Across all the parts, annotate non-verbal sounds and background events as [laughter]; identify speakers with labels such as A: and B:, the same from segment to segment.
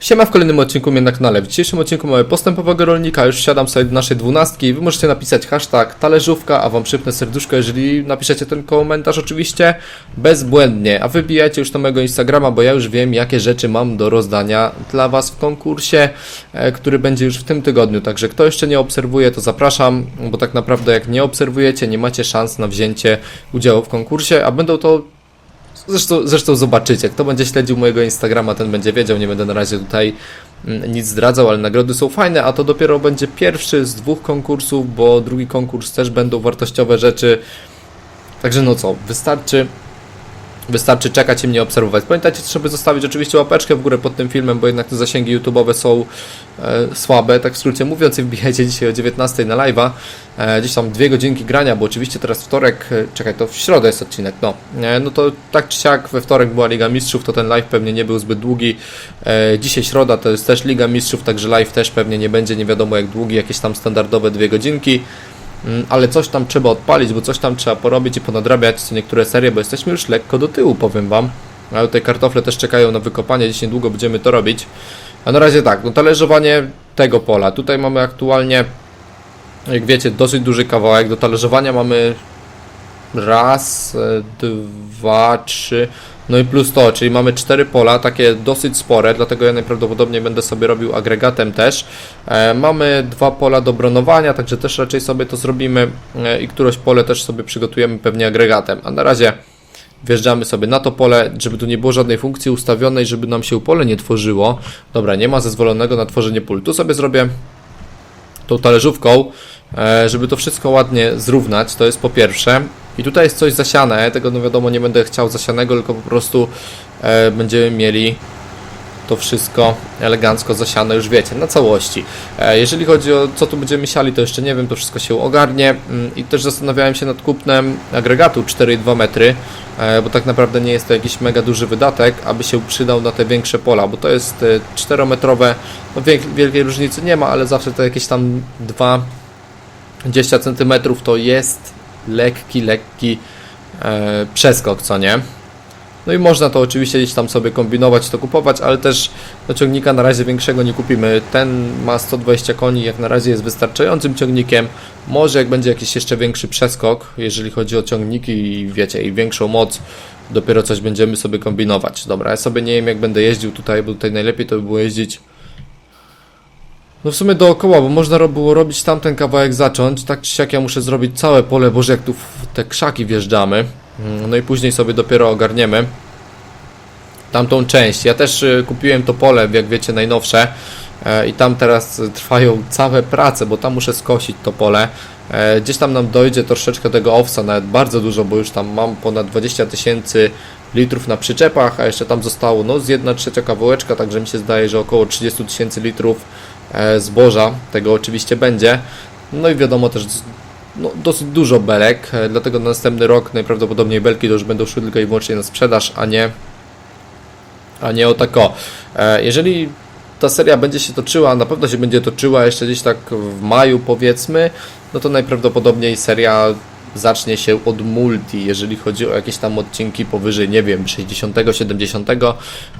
A: Siema w kolejnym odcinku mnie na kanale. W dzisiejszym odcinku mamy postępowego rolnika. Już wsiadam sobie do naszej dwunastki. Wy możecie napisać hashtag talerzówka, a wam przypnę serduszko, jeżeli napiszecie ten komentarz oczywiście bezbłędnie. A wybijajcie już na mojego Instagrama, bo ja już wiem jakie rzeczy mam do rozdania dla was w konkursie, e, który będzie już w tym tygodniu. Także kto jeszcze nie obserwuje, to zapraszam, bo tak naprawdę jak nie obserwujecie, nie macie szans na wzięcie udziału w konkursie, a będą to Zresztą, zresztą zobaczycie, kto będzie śledził mojego Instagrama, ten będzie wiedział, nie będę na razie tutaj mm, nic zdradzał, ale nagrody są fajne, a to dopiero będzie pierwszy z dwóch konkursów, bo drugi konkurs też będą wartościowe rzeczy. Także no co, wystarczy Wystarczy czekać i mnie obserwować. Pamiętajcie żeby zostawić oczywiście łapeczkę w górę pod tym filmem, bo jednak te zasięgi YouTube'owe są e, słabe. Tak w skrócie mówiąc, i wbijajcie dzisiaj o 19 na live'a. E, gdzieś tam dwie godzinki grania, bo oczywiście teraz wtorek, e, czekaj, to w środę jest odcinek, no. E, no to tak czy siak we wtorek była Liga Mistrzów, to ten live pewnie nie był zbyt długi. E, dzisiaj środa to jest też Liga Mistrzów, także live też pewnie nie będzie nie wiadomo jak długi, jakieś tam standardowe dwie godzinki. Mm, ale coś tam trzeba odpalić, bo coś tam trzeba porobić i ponadrabiać co niektóre serie, bo jesteśmy już lekko do tyłu, powiem Wam. Ale tutaj kartofle też czekają na wykopanie, dziś niedługo będziemy to robić. A na razie tak, no talerzowanie tego pola. Tutaj mamy aktualnie, jak wiecie, dosyć duży kawałek. Do talerzowania mamy raz, e, dwa, trzy, no i plus to, czyli mamy cztery pola, takie dosyć spore, dlatego ja najprawdopodobniej będę sobie robił agregatem też. E, mamy dwa pola do bronowania, także też raczej sobie to zrobimy e, i któreś pole też sobie przygotujemy pewnie agregatem. A na razie wjeżdżamy sobie na to pole, żeby tu nie było żadnej funkcji ustawionej, żeby nam się pole nie tworzyło. Dobra, nie ma zezwolonego na tworzenie pól. Tu sobie zrobię tą talerzówką, e, żeby to wszystko ładnie zrównać, to jest po pierwsze. I tutaj jest coś zasiane, tego no wiadomo nie będę chciał zasianego, tylko po prostu e, będziemy mieli to wszystko elegancko zasiane, już wiecie, na całości. E, jeżeli chodzi o co tu będziemy siali, to jeszcze nie wiem, to wszystko się ogarnie Mm, i też zastanawiałem się nad kupnem agregatu 4,2 metry, e, bo tak naprawdę nie jest to jakiś mega duży wydatek, aby się przydał na te większe pola, bo to jest e, 4-metrowe, no wiek- wielkiej różnicy nie ma, ale zawsze to jakieś tam 20 cm to jest lekki, lekki e, przeskok, co nie? No i można to oczywiście gdzieś tam sobie kombinować, to kupować, ale też do ciągnika na razie większego nie kupimy. Ten ma 120 koni, jak na razie jest wystarczającym ciągnikiem. Może jak będzie jakiś jeszcze większy przeskok, jeżeli chodzi o ciągniki i wiecie, i większą moc, dopiero coś będziemy sobie kombinować. Dobra, ja sobie nie wiem jak będę jeździł tutaj, bo tutaj najlepiej to by było jeździć no w sumie dookoła, bo można było robić tamten kawałek zacząć, tak czy siak ja muszę zrobić całe pole, boże jak tu w te krzaki wjeżdżamy. Mm, No i później sobie dopiero ogarniemy tamtą część. Ja też y, kupiłem to pole, jak wiecie, najnowsze e, i tam teraz trwają całe prace, bo tam muszę skosić to pole. E, Gdzieś tam nam dojdzie troszeczkę tego owsa, nawet bardzo dużo, bo już tam mam ponad 20 tysięcy litrów na przyczepach, a jeszcze tam zostało no z 1 trzecia kawałeczka, także mi się zdaje, że około 30 tysięcy litrów e, zboża, tego oczywiście będzie. No i wiadomo też no, dosyć dużo belek, e, dlatego na następny rok najprawdopodobniej belki to już będą szły tylko i wyłącznie na sprzedaż, a nie a nie o tako. E, Jeżeli ta seria będzie się toczyła, na pewno się będzie toczyła jeszcze gdzieś tak w maju powiedzmy, no to najprawdopodobniej seria zacznie się od multi, jeżeli chodzi o jakieś tam odcinki powyżej, nie wiem, 60, 70,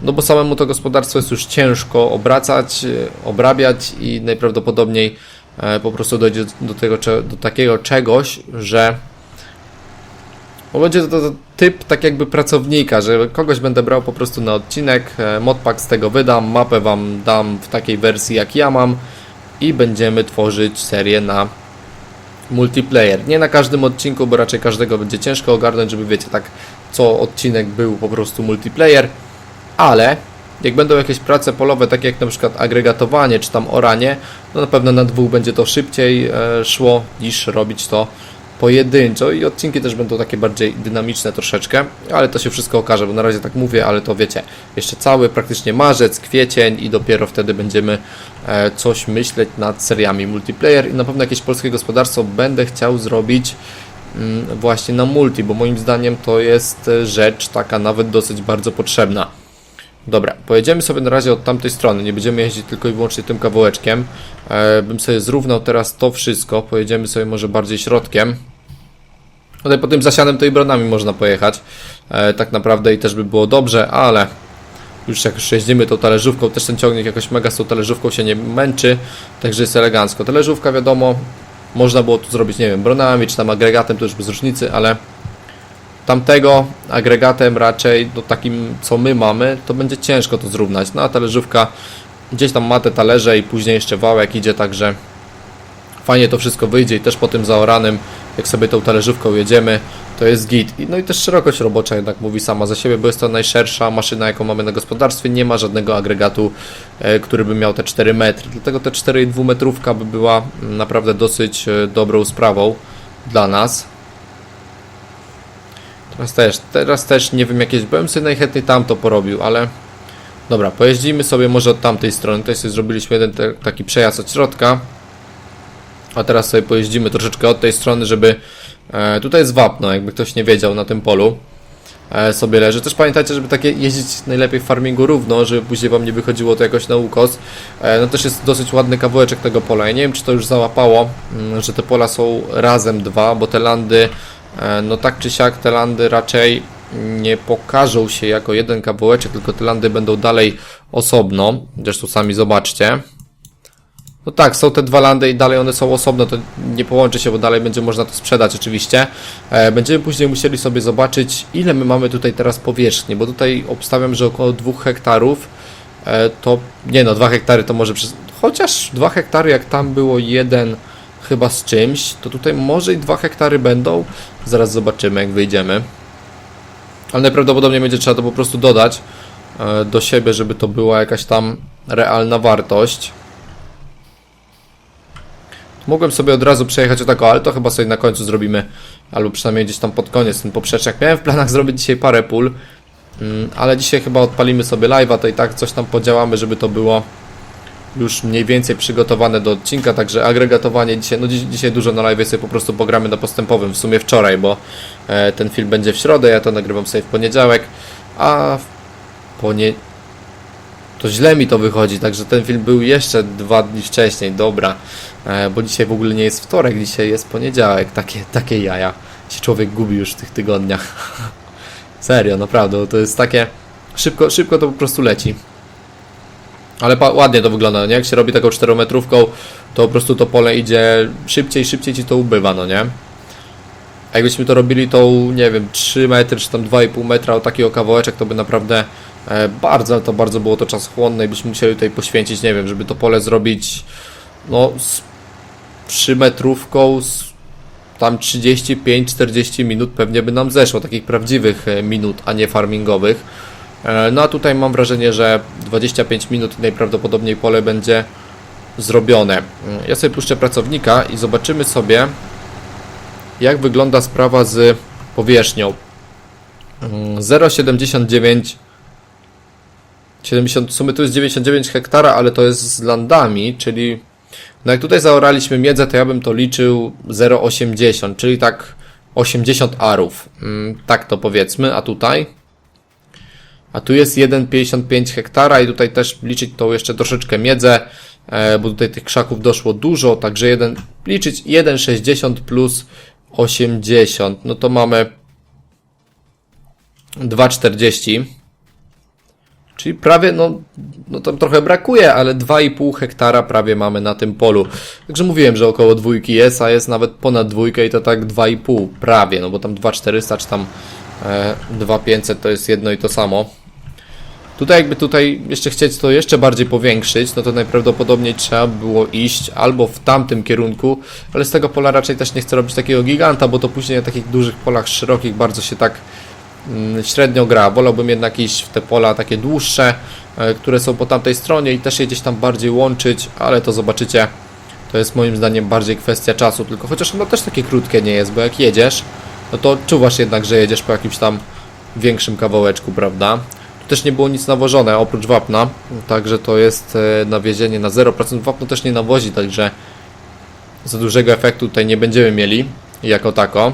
A: no bo samemu to gospodarstwo jest już ciężko obracać, e, obrabiać i najprawdopodobniej e, po prostu dojdzie do, tego, do takiego czegoś, że bo będzie to, to typ tak jakby pracownika, że kogoś będę brał po prostu na odcinek, e, modpack z tego wydam, mapę wam dam w takiej wersji jak ja mam i będziemy tworzyć serię na multiplayer. Nie na każdym odcinku, bo raczej każdego będzie ciężko ogarnąć, żeby wiecie, tak co odcinek był po prostu multiplayer, ale jak będą jakieś prace polowe, takie jak na przykład agregatowanie czy tam oranie, no na pewno na dwóch będzie to szybciej e, szło niż robić to pojedynczo i odcinki też będą takie bardziej dynamiczne troszeczkę, ale to się wszystko okaże, bo na razie tak mówię, ale to wiecie, jeszcze cały praktycznie marzec, kwiecień i dopiero wtedy będziemy e, coś myśleć nad seriami multiplayer i na pewno jakieś polskie gospodarstwo będę chciał zrobić mm, właśnie na multi, bo moim zdaniem to jest e, rzecz taka nawet dosyć bardzo potrzebna. Dobra, pojedziemy sobie na razie od tamtej strony, nie będziemy jeździć tylko i wyłącznie tym kawałeczkiem. E, bym sobie zrównał teraz to wszystko, pojedziemy sobie może bardziej środkiem. Tutaj po tym zasianym to i bronami można pojechać, e, tak naprawdę i też by było dobrze, ale już jak jeździmy tą talerzówką, też ten ciągnik jakoś mega z tą talerzówką się nie męczy, także jest elegancko. Talerzówka wiadomo, można było tu zrobić, nie wiem, bronami czy tam agregatem, to już bez różnicy, ale tamtego agregatem raczej, no takim co my mamy, to będzie ciężko to zrównać. No a talerzówka gdzieś tam ma te talerze i później jeszcze wałek idzie, także fajnie to wszystko wyjdzie i też po tym zaoranym, jak sobie tą talerzówką jedziemy, to jest git. No i też szerokość robocza jednak mówi sama za siebie, bo jest to najszersza maszyna, jaką mamy na gospodarstwie. Nie ma żadnego agregatu, e, który by miał te 4 metry. Dlatego te 4,2 metrówka by była mm, naprawdę dosyć e, dobrą sprawą dla nas. Teraz też, teraz też nie wiem jakieś, byłem sobie najchętniej tam to porobił, ale dobra, pojeździmy sobie może od tamtej strony. Tutaj sobie zrobiliśmy jeden te, taki przejazd od środka. A teraz sobie pojeździmy troszeczkę od tej strony, żeby... E, tutaj jest wapno, jakby ktoś nie wiedział, na tym polu e, sobie leży. Też pamiętajcie, żeby takie jeździć najlepiej w farmingu równo, żeby później wam nie wychodziło to jakoś na ukos. E, no też jest dosyć ładny kawałeczek tego pola. Ja nie wiem, czy to już załapało, mm, że te pola są razem dwa, bo te landy, no tak czy siak, te landy raczej nie pokażą się jako jeden kawałeczek, tylko te landy będą dalej osobno. Zresztą sami zobaczcie. No tak, są te dwa landy i dalej one są osobno, to nie połączy się, bo dalej będzie można to sprzedać oczywiście. E, będziemy później musieli sobie zobaczyć, ile my mamy tutaj teraz powierzchni, bo tutaj obstawiam, że około 2 hektarów e, to, nie no, 2 hektary to może przez, chociaż 2 hektary jak tam było jeden chyba z czymś, to tutaj może i 2 hektary będą, zaraz zobaczymy jak wyjdziemy. Ale najprawdopodobniej będzie trzeba to po prostu dodać e, do siebie, żeby to była jakaś tam realna wartość. Mogłem sobie od razu przejechać o tako, ale to chyba sobie na końcu zrobimy, albo przynajmniej gdzieś tam pod koniec ten poprzeczek. Miałem w planach zrobić dzisiaj parę pól, mm, ale dzisiaj chyba odpalimy sobie live'a, to i tak coś tam podziałamy, żeby to było już mniej więcej przygotowane do odcinka, także agregatowanie dzisiaj, no dziś, dzisiaj dużo na live sobie po prostu pogramy na postępowym, w sumie wczoraj, bo e, ten film będzie w środę, ja to nagrywam sobie w poniedziałek, a w ponie... To źle mi to wychodzi, także ten film był jeszcze dwa dni wcześniej, dobra. E, bo dzisiaj w ogóle nie jest wtorek, dzisiaj jest poniedziałek, takie, takie jaja. Się człowiek gubi już w tych tygodniach. [laughs] Serio, naprawdę, to jest takie... Szybko, szybko to po prostu leci. Ale ładnie to wygląda, nie? Jak się robi taką 4-metrówką, to po prostu to pole idzie szybciej, szybciej ci to ubywa, no nie? A jakbyśmy to robili tą, nie wiem, 3 metry, czy tam 2,5 metra o takiego kawałeczek, to by naprawdę e, bardzo, to bardzo było to czasochłonne i byśmy musieli tutaj poświęcić, nie wiem, żeby to pole zrobić, no, z 3 metrówką, z tam 35-40 minut pewnie by nam zeszło, takich prawdziwych e, minut, a nie farmingowych. E, No a tutaj mam wrażenie, że 25 minut najprawdopodobniej pole będzie zrobione. Mm, Ja sobie puszczę pracownika i zobaczymy sobie, jak wygląda sprawa z powierzchnią. Mm, 0,79 70, w sumie to jest 99 hektara, ale to jest z landami, czyli no jak tutaj zaoraliśmy miedzę, to ja bym to liczył 0,80, czyli tak 80 arów. Mm, Tak to powiedzmy, a tutaj? A tu jest 1,55 hektara i tutaj też liczyć tą jeszcze troszeczkę miedzę, e, bo tutaj tych krzaków doszło dużo, także jeden, liczyć 1,60 plus 80, no to mamy 2,40. Czyli prawie, no, no tam trochę brakuje, ale 2,5 hektara prawie mamy na tym polu. Także mówiłem, że około dwójki jest, a jest nawet ponad dwójkę i to tak 2,5 prawie, no bo tam 2,400 czy tam e, 2,500 to jest jedno i to samo. Tutaj jakby tutaj jeszcze chcieć to jeszcze bardziej powiększyć, no to najprawdopodobniej trzeba było iść albo w tamtym kierunku, ale z tego pola raczej też nie chcę robić takiego giganta, bo to później na takich dużych polach szerokich bardzo się tak mm, średnio gra. Wolałbym jednak iść w te pola takie dłuższe, e, które są po tamtej stronie i też je gdzieś tam bardziej łączyć, ale to zobaczycie, to jest moim zdaniem bardziej kwestia czasu, tylko chociaż ono też takie krótkie nie jest, bo jak jedziesz, no to czuwasz jednak, że jedziesz po jakimś tam większym kawałeczku, prawda? Też nie było nic nawożone oprócz wapna, także to jest e, nawiezienie na 0%. Wapno też nie nawozi, także za dużego efektu tutaj nie będziemy mieli jako tako.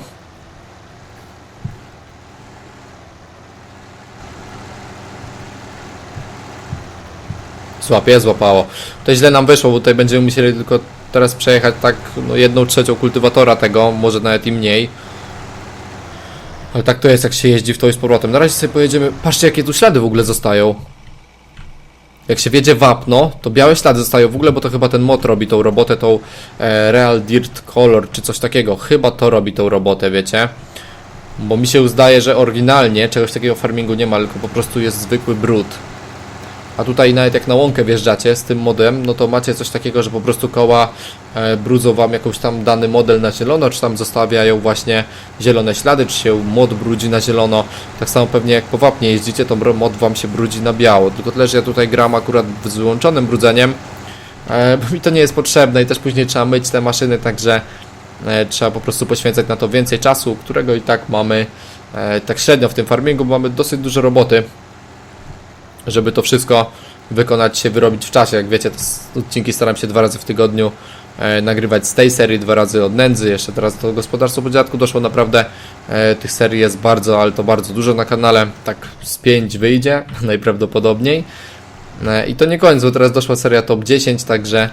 A: Złapie, złapało. To źle nam wyszło, bo tutaj będziemy musieli tylko teraz przejechać tak no, jedną trzecią kultywatora tego, może nawet i mniej. Ale tak to jest, jak się jeździ w to i z powrotem. Na razie sobie pojedziemy. Patrzcie, jakie tu ślady w ogóle zostają. jak się wiedzie wapno, to białe ślady zostają w ogóle, bo to chyba ten mod robi tą robotę, tą e, Real Dirt Color, czy coś takiego. Chyba to robi tą robotę, wiecie? Bo mi się zdaje, że oryginalnie czegoś takiego farmingu nie ma, tylko po prostu jest zwykły brud. A tutaj nawet jak na łąkę wjeżdżacie z tym modem, no to macie coś takiego, że po prostu koła e, brudzą wam jakąś tam dany model na zielono, czy tam zostawiają właśnie zielone ślady, czy się mod brudzi na zielono. Tak samo pewnie jak po wapnie jeździcie, to mod wam się brudzi na biało. Tylko tyle, że ja tutaj gram akurat z wyłączonym brudzeniem, e, [laughs] bo mi to nie jest potrzebne i też później trzeba myć te maszyny, także e, trzeba po prostu poświęcać na to więcej czasu, którego i tak mamy tak średnio w tym farmingu, bo mamy dosyć dużo roboty żeby to wszystko wykonać się, wyrobić w czasie. Jak wiecie, odcinki staram się dwa razy w tygodniu e, nagrywać z tej serii, dwa razy od nędzy. Jeszcze teraz do gospodarstwa po dziadku doszło naprawdę. E, tych serii jest bardzo, ale to bardzo dużo na kanale. Tak z 5 wyjdzie [laughs] najprawdopodobniej. E, I to nie koniec, bo teraz doszła seria top 10, także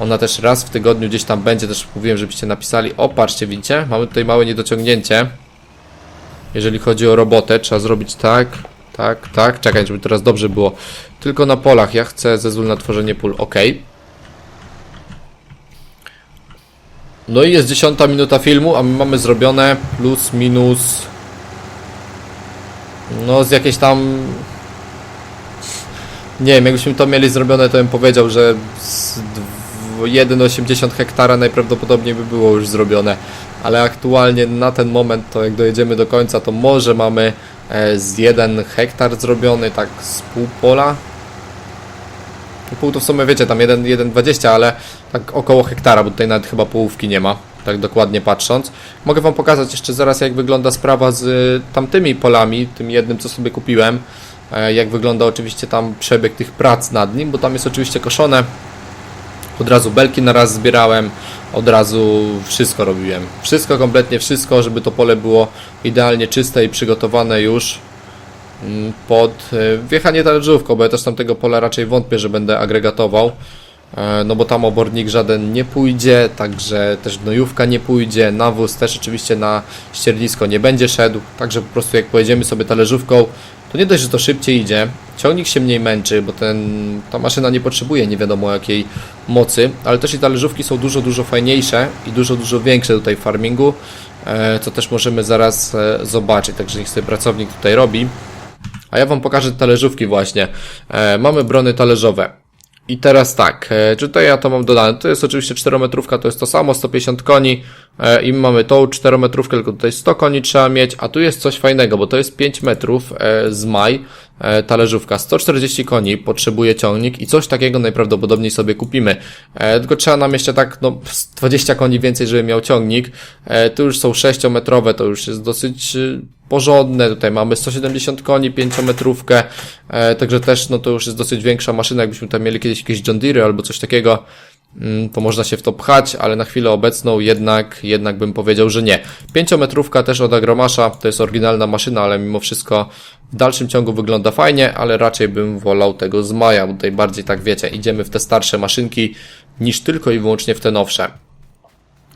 A: ona też raz w tygodniu gdzieś tam będzie. Też mówiłem, żebyście napisali. O, patrzcie, widzicie? Mamy tutaj małe niedociągnięcie. Jeżeli chodzi o robotę, trzeba zrobić tak, tak, tak. Czekaj, żeby teraz dobrze było. Tylko na polach. Ja chcę zezwól na tworzenie pól. OK. No i jest dziesiąta minuta filmu, a my mamy zrobione plus minus. No z jakieś tam. Nie wiem, jakbyśmy to mieli zrobione, to bym powiedział, że z dw- 1,80 hektara najprawdopodobniej by było już zrobione. Ale aktualnie na ten moment, to jak dojedziemy do końca, to może mamy z 1 hektar zrobiony, tak z pół pola. Pół to w sumie wiecie, tam 1,20, ale tak około hektara, bo tutaj nawet chyba połówki nie ma, tak dokładnie patrząc. Mogę Wam pokazać jeszcze zaraz, jak wygląda sprawa z y, tamtymi polami, tym jednym, co sobie kupiłem. E, Jak wygląda oczywiście tam przebieg tych prac nad nim, bo tam jest oczywiście koszone. Od razu belki na raz zbierałem, od razu wszystko robiłem. Wszystko, kompletnie wszystko, żeby to pole było idealnie czyste i przygotowane już mm, pod e, wjechanie talerzówką, bo ja też tam tego pola raczej wątpię, że będę agregatował. E, No bo tam obornik żaden nie pójdzie, także też gnojówka nie pójdzie, nawóz też oczywiście na ściernisko nie będzie szedł, także po prostu jak pojedziemy sobie talerzówką, to nie dość, że to szybciej idzie, ciągnik się mniej męczy, bo ten, ta maszyna nie potrzebuje nie wiadomo jakiej mocy, ale też i talerzówki są dużo, dużo fajniejsze i dużo, dużo większe tutaj w farmingu, e, co też możemy zaraz e, zobaczyć, także niech sobie pracownik tutaj robi. A ja Wam pokażę talerzówki właśnie. E, mamy brony talerzowe. I teraz tak, e, czy tutaj ja to mam dodane? To jest oczywiście 4-metrówka, to jest to samo, 150 koni e, i mamy tą 4-metrówkę, tylko tutaj 100 koni trzeba mieć, a tu jest coś fajnego, bo to jest 5 metrów e, z maj, talerzówka, 140 koni potrzebuje ciągnik i coś takiego najprawdopodobniej sobie kupimy. E, tylko trzeba nam jeszcze tak, no, z 20 koni więcej, żeby miał ciągnik. E, tu już są 6-metrowe, to już jest dosyć porządne. Tutaj mamy 170 koni, 5-metrówkę, e, także też no to już jest dosyć większa maszyna. Jakbyśmy tam mieli kiedyś jakieś John Deere albo coś takiego, to można się w to pchać, ale na chwilę obecną jednak, jednak bym powiedział, że nie. 5-metrówka też od Agromasza, to jest oryginalna maszyna, ale mimo wszystko w dalszym ciągu wygląda fajnie, ale raczej bym wolał tego z Maja, bo tutaj bardziej tak wiecie, idziemy w te starsze maszynki niż tylko i wyłącznie w te nowsze.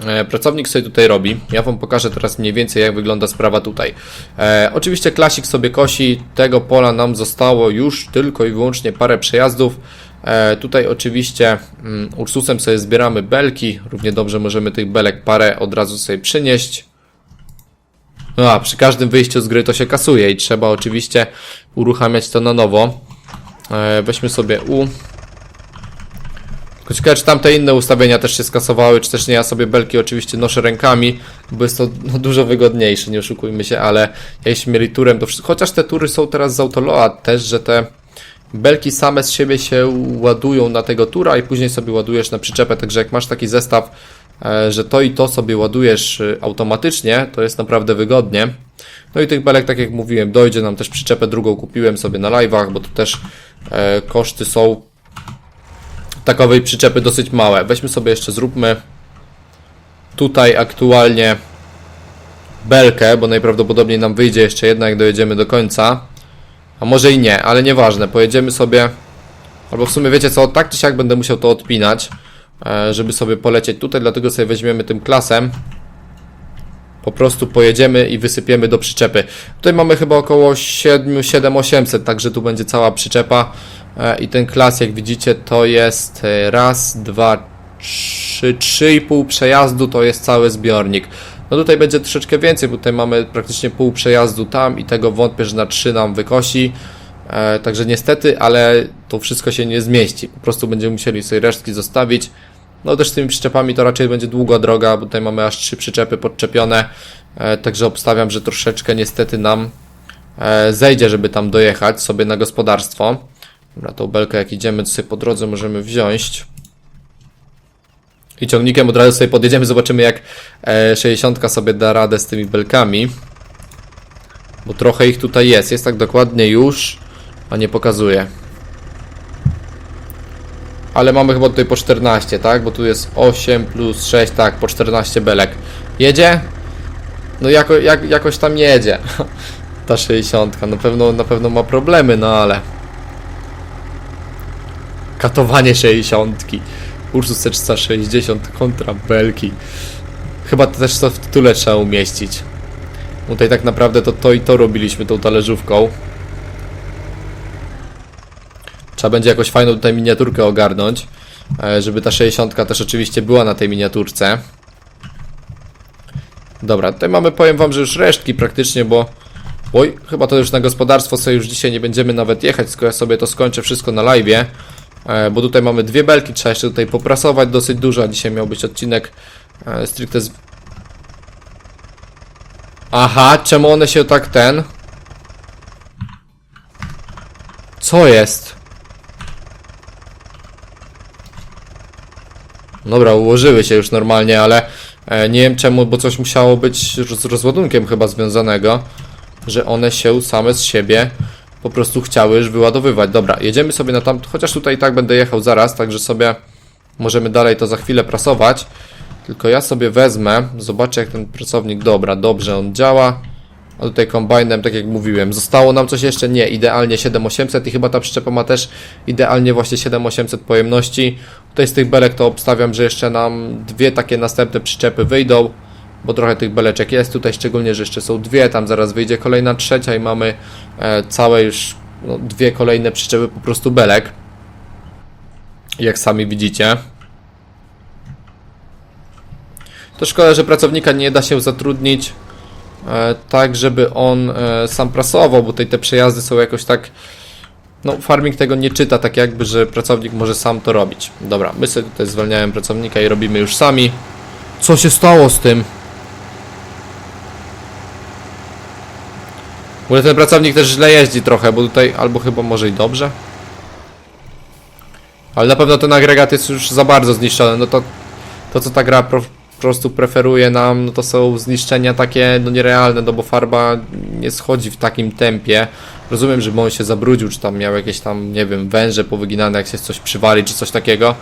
A: E, Pracownik sobie tutaj robi. Ja Wam pokażę teraz mniej więcej, jak wygląda sprawa tutaj. E, oczywiście klasik sobie kosi. Tego pola nam zostało już tylko i wyłącznie parę przejazdów. E, tutaj oczywiście mm, Ursusem sobie zbieramy belki. Równie dobrze możemy tych belek parę od razu sobie przynieść. No a przy każdym wyjściu z gry to się kasuje i trzeba oczywiście uruchamiać to na nowo. E, weźmy sobie U. Ciekawe, czy tamte inne ustawienia też się skasowały, czy też nie. Ja sobie belki oczywiście noszę rękami, bo jest to no, dużo wygodniejsze, nie oszukujmy się, ale ja jeśli mieli turem, to wszystko. Chociaż te tury są teraz z Autoloa też, że te belki same z siebie się ładują na tego tura i później sobie ładujesz na przyczepę, także jak masz taki zestaw, e, że to i to sobie ładujesz e, automatycznie, to jest naprawdę wygodnie. No i tych belek, tak jak mówiłem, dojdzie nam też przyczepę drugą kupiłem sobie na live'ach, bo to też e, koszty są takowej przyczepy dosyć małe. Weźmy sobie jeszcze, zróbmy tutaj aktualnie belkę, bo najprawdopodobniej nam wyjdzie jeszcze jedna, jak dojedziemy do końca. A może i nie, ale nieważne. Pojedziemy sobie, albo w sumie wiecie co, tak czy siak będę musiał to odpinać, e, żeby sobie polecieć tutaj, dlatego sobie weźmiemy tym klasem. po prostu pojedziemy i wysypiemy do przyczepy. Tutaj mamy chyba około 7, 7 800, także tu będzie cała przyczepa e, i ten klas jak widzicie to jest e, raz, dwa, trzy, trzy i pół przejazdu to jest cały zbiornik. No tutaj będzie troszeczkę więcej, bo tutaj mamy praktycznie pół przejazdu tam i tego wątpię, że na 3 nam wykosi. E, także niestety, ale to wszystko się nie zmieści. Po prostu będziemy musieli sobie resztki zostawić. No też z tymi przyczepami to raczej będzie długa droga, bo tutaj mamy aż trzy przyczepy podczepione. E, także obstawiam, że troszeczkę niestety nam e, zejdzie, żeby tam dojechać sobie na gospodarstwo. Dobra, tą belkę jak idziemy, to sobie po drodze możemy wziąć. I ciągnikiem od razu sobie podjedziemy, zobaczymy jak e, 60 sobie da radę z tymi belkami. Bo trochę ich tutaj jest. Jest tak dokładnie już, a nie pokazuje. Ale mamy chyba tutaj po 14, tak? Bo tu jest 8 plus 6, tak, po 14 belek. Jedzie? No jako, jak, jakoś tam jedzie. [laughs] Ta 60, na pewno, na pewno ma problemy, no ale... Katowanie 60. Ursus C360 kontra belki. Chyba to też to w tytule trzeba umieścić. Tutaj tak naprawdę to to i to robiliśmy tą talerzówką. Trzeba będzie jakoś fajną tutaj miniaturkę ogarnąć, e, żeby ta 60 też oczywiście była na tej miniaturce. Dobra, tutaj mamy, powiem wam, że już resztki praktycznie, bo... Oj, chyba to już na gospodarstwo sobie już dzisiaj nie będziemy nawet jechać, tylko ja sobie to skończę wszystko na live'ie. E, Bo tutaj mamy dwie belki, trzeba jeszcze tutaj poprasować dosyć dużo, dzisiaj miał być odcinek e, stricte z... Aha, czemu one się tak ten... Co jest? Dobra, ułożyły się już normalnie, ale e, nie wiem czemu, bo coś musiało być z rozładunkiem chyba związanego, że one się same z siebie po prostu chciały już wyładowywać. Dobra, jedziemy sobie na tam, chociaż tutaj i tak będę jechał zaraz, także sobie możemy dalej to za chwilę prasować. Tylko ja sobie wezmę, zobaczę jak ten pracownik, dobra, dobrze on działa. A tutaj kombajnem, tak jak mówiłem, zostało nam coś jeszcze? Nie, idealnie 7800 i chyba ta przyczepa ma też idealnie właśnie 7800 pojemności. Tutaj z tych belek to obstawiam, że jeszcze nam dwie takie następne przyczepy wyjdą, bo trochę tych beleczek jest tutaj, szczególnie, że jeszcze są dwie, tam zaraz wyjdzie kolejna trzecia i mamy e, całe już no, dwie kolejne przyczepy po prostu belek. Jak sami widzicie. To szkoda, że pracownika nie da się zatrudnić e, tak, żeby on e, sam prasował, bo tutaj te przejazdy są jakoś tak. No, farming tego nie czyta, tak jakby, że pracownik może sam to robić. Dobra, my sobie tutaj zwalniamy pracownika i robimy już sami. Co się stało z tym? W ogóle ten pracownik też źle jeździ trochę, bo tutaj albo chyba może i dobrze. Ale na pewno ten agregat jest już za bardzo zniszczony. No to, to co ta gra po prostu preferuje nam, no to są zniszczenia takie no nierealne, no bo farba nie schodzi w takim tempie. Rozumiem, że on się zabrudził, czy tam miał jakieś tam, nie wiem, węże powyginane, jak się coś przywali, czy coś takiego.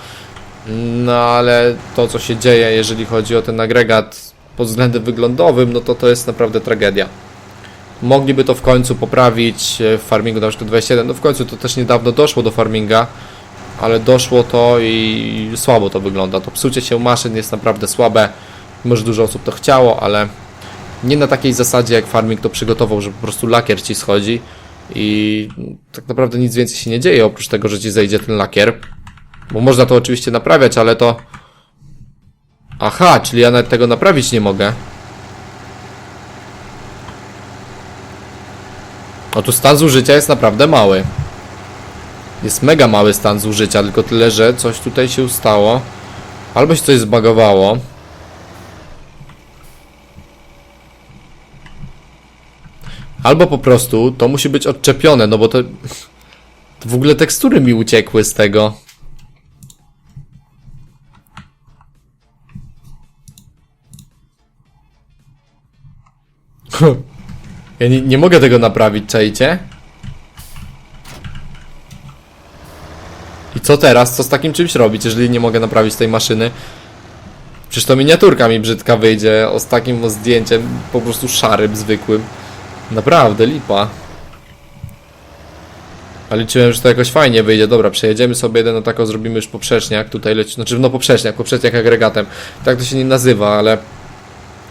A: No ale to, co się dzieje, jeżeli chodzi o ten agregat pod względem wyglądowym, no to to jest naprawdę tragedia. Mogliby to w końcu poprawić e, w farmingu na przykład 27. No w końcu to też niedawno doszło do farminga, ale doszło to i słabo to wygląda. To psucie się maszyn jest naprawdę słabe. Może dużo osób to chciało, ale nie na takiej zasadzie jak farming to przygotował, że po prostu lakier ci schodzi i tak naprawdę nic więcej się nie dzieje oprócz tego, że ci zejdzie ten lakier. Bo można to oczywiście naprawiać, ale to... Aha, czyli ja nawet tego naprawić nie mogę. O tu stan zużycia jest naprawdę mały. Jest mega mały stan zużycia, tylko tyle, że coś tutaj się stało. Albo się coś zbagowało. Albo po prostu to musi być odczepione, no bo to... to w ogóle tekstury mi uciekły z tego. [laughs] Ja nie, nie mogę tego naprawić, czajcie? I co teraz? Co z takim czymś robić, jeżeli nie mogę naprawić tej maszyny? Przecież to miniaturka mi brzydka wyjdzie o, z takim zdjęciem, po prostu szarym, zwykłym. Naprawdę, lipa. A liczyłem, że to jakoś fajnie wyjdzie. Dobra, przejedziemy sobie jeden, no tako zrobimy już poprzeczniak. Tutaj leci, znaczy no poprzeczniak, poprzeczniak agregatem. Tak to się nie nazywa, ale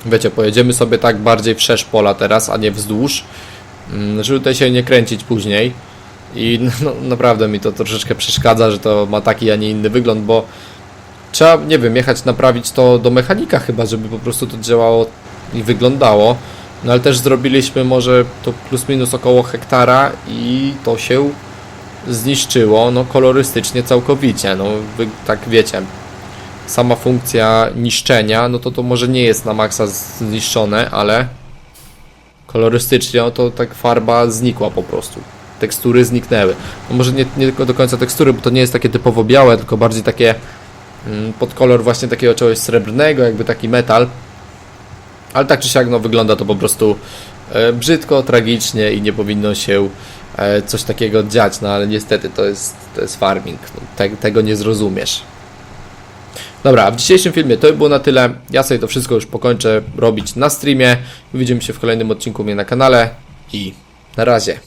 A: Wiecie, pojedziemy sobie tak bardziej wszerz pola teraz, a nie wzdłuż, mm, żeby tutaj się nie kręcić później. I [laughs] no, naprawdę mi to troszeczkę przeszkadza, że to ma taki, a nie inny wygląd, bo trzeba, nie wiem, jechać naprawić to do mechanika chyba, żeby po prostu to działało i wyglądało. No ale też zrobiliśmy może to plus minus około hektara i to się zniszczyło, no kolorystycznie całkowicie, no wy, tak wiecie, sama funkcja niszczenia, no to to może nie jest na maksa zniszczone, ale kolorystycznie no to tak farba znikła po prostu. Tekstury zniknęły. No może nie, nie tylko do końca tekstury, bo to nie jest takie typowo białe, tylko bardziej takie mm, pod kolor właśnie takiego czegoś srebrnego, jakby taki metal. Ale tak czy siak no, wygląda to po prostu e, brzydko, tragicznie i nie powinno się e, coś takiego dziać, no ale niestety to jest, to jest farming, no, te, tego nie zrozumiesz. Dobra, w dzisiejszym filmie to by było na tyle. Ja sobie to wszystko już pokończę robić na streamie. Widzimy się w kolejnym odcinku mnie na kanale i na razie.